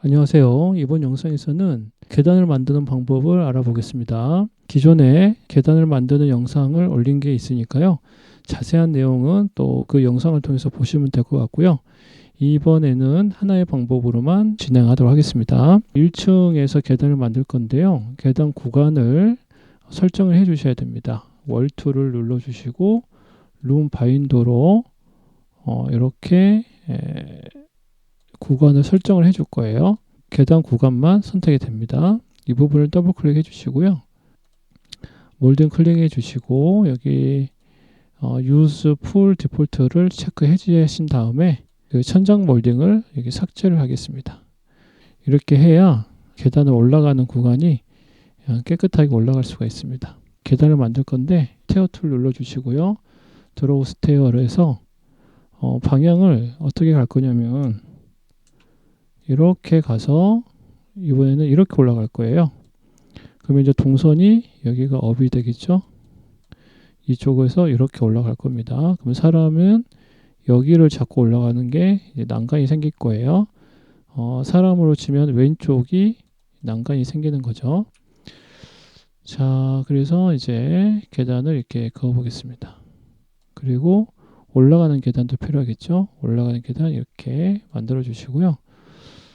안녕하세요. 이번 영상에서는 계단을 만드는 방법을 알아보겠습니다. 기존에 계단을 만드는 영상을 올린 게 있으니까요. 자세한 내용은 또 그 영상을 통해서 보시면 될 것 같고요. 이번에는 하나의 방법으로만 진행하도록 하겠습니다. 1층에서 계단을 만들 건데요. 계단 구간을 설정을 해 주셔야 됩니다. 월투를 눌러 주시고 룸 바인도로 어, 이렇게 에, 구간을 설정을 해줄 거예요. 계단 구간만 선택이 됩니다. 이 부분을 더블 클릭해 주시고요. 몰딩 클릭해 주시고 여기 어, use full default를 체크해 주신 다음에 그 천장 몰딩을 여기 삭제를 하겠습니다. 이렇게 해야 계단을 올라가는 구간이 깨끗하게 올라갈 수가 있습니다. 계단을 만들 건데 스테어 툴 눌러 주시고요. 드로우 스테어를 해서 어, 방향을 어떻게 갈 거냐면 이렇게 가서 이번에는 이렇게 올라갈 거예요. 그러면 이제 동선이 여기가 업이 되겠죠. 이쪽에서 이렇게 올라갈 겁니다. 그럼 사람은 여기를 잡고 올라가는 게 난간이 생길 거예요. 어, 사람으로 치면 왼쪽이 난간이 생기는 거죠. 자, 그래서 이제 계단을 이렇게 그어 보겠습니다. 그리고 올라가는 계단도 필요하겠죠. 올라가는 계단 이렇게 만들어 주시고요.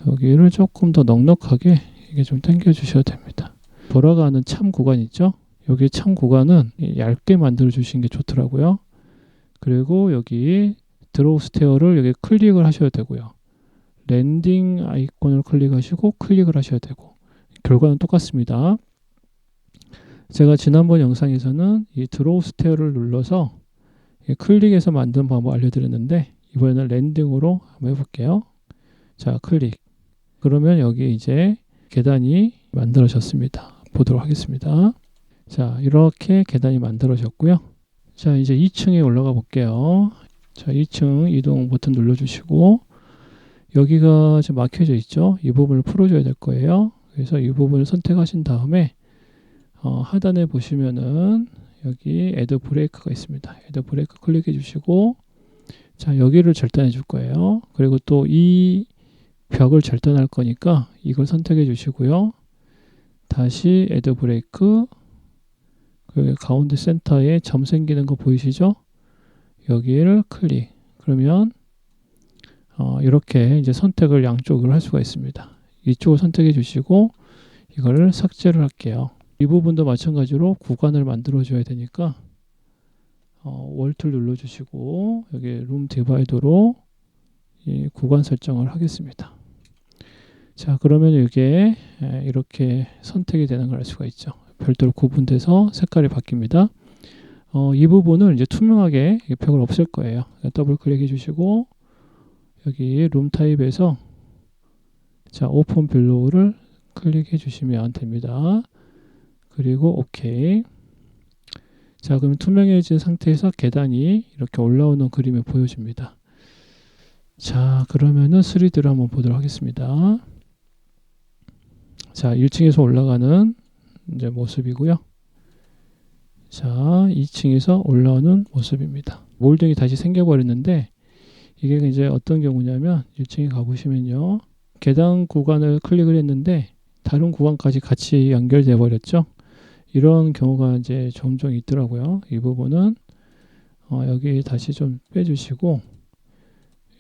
여기를 조금 더 넉넉하게 이게 좀 당겨 주셔야 됩니다. 돌아가는 참 구간 있죠? 여기 참 구간은 얇게 만들어 주시는 게 좋더라고요. 그리고 여기 드로우 스테어를 여기 클릭을 하셔야 되고요. 랜딩 아이콘을 클릭하시고 클릭을 하셔야 되고 결과는 똑같습니다. 제가 지난번 영상에서는 이 드로우 스테어를 눌러서 클릭해서 만든 방법 알려드렸는데 이번에는 랜딩으로 한번 해볼게요. 자 클릭 그러면 여기 이제 계단이 만들어졌습니다. 보도록 하겠습니다. 자, 이렇게 계단이 만들어졌고요. 자, 이제 2층에 올라가 볼게요. 자, 2층 이동 버튼 눌러주시고 여기가 지금 막혀져 있죠. 이 부분을 풀어줘야 될 거예요. 그래서 이 부분을 선택하신 다음에 어, 하단에 보시면은 여기 애드 브레이크가 있습니다. 애드 브레이크 클릭해 주시고 자 여기를 절단해 줄 거예요. 그리고 또 이 벽을 절단할 거니까 이걸 선택해 주시고요. 다시 애드 브레이크 그 가운데 센터에 점 생기는 거 보이시죠? 여기를 클릭. 그러면 어, 이렇게 이제 선택을 양쪽으로 할 수가 있습니다. 이쪽을 선택해 주시고 이거를 삭제를 할게요. 이 부분도 마찬가지로 구간을 만들어 줘야 되니까 어, 월툴 눌러 주시고 여기 룸 디바이더로 구간 설정을 하겠습니다. 자 그러면 이게 이렇게 선택이 되는 걸 알 수가 있죠. 별도로 구분돼서 색깔이 바뀝니다. 어, 이 부분을 이제 투명하게 벽을 없앨 거예요. 더블 클릭해 주시고 여기 룸 타입에서 자 오픈 빌로우를 클릭해 주시면 됩니다. 그리고 오케이. 자 그러면 투명해진 상태에서 계단이 이렇게 올라오는 그림이 보여집니다. 자 그러면은 3D로 한번 보도록 하겠습니다. 자, 1층에서 올라가는 이제 모습이고요. 자, 2층에서 올라오는 모습입니다. 몰딩이 다시 생겨버렸는데 이게 이제 어떤 경우냐면 1층에 가보시면요. 계단 구간을 클릭을 했는데 다른 구간까지 같이 연결돼 버렸죠. 이런 경우가 이제 종종 있더라고요. 이 부분은 어, 여기 다시 좀 빼주시고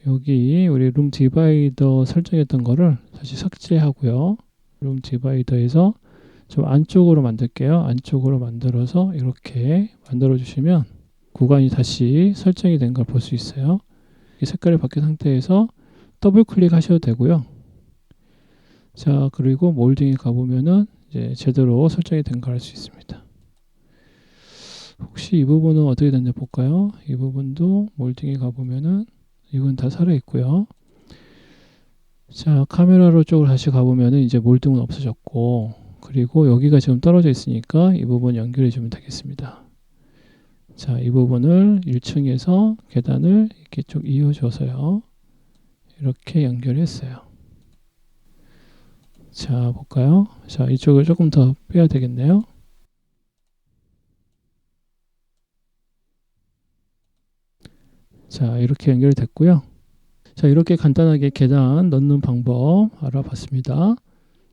여기 우리 룸 디바이더 설정했던 거를 다시 삭제하고요. 룸 디바이더에서 좀 안쪽으로 만들게요. 안쪽으로 만들어서 이렇게 만들어 주시면 구간이 다시 설정이 된 걸 볼 수 있어요. 이 색깔이 바뀐 상태에서 더블 클릭하셔도 되고요. 자, 그리고 몰딩에 가보면은 이제 제대로 설정이 된 걸 알 수 있습니다. 혹시 이 부분은 어떻게 됐냐 볼까요? 이 부분도 몰딩에 가보면은 이건 다 살아 있고요. 자, 카메라로 쪽으로 다시 가보면은 이제 몰딩은 없어졌고, 그리고 여기가 지금 떨어져 있으니까 이 부분 연결해 주면 되겠습니다. 자, 이 부분을 1층에서 계단을 이렇게 쭉 이어줘서요. 이렇게 연결했어요. 자, 볼까요? 자, 이쪽을 조금 더 빼야 되겠네요. 자, 이렇게 연결이 됐고요. 자, 이렇게 간단하게 계단 넣는 방법 알아봤습니다.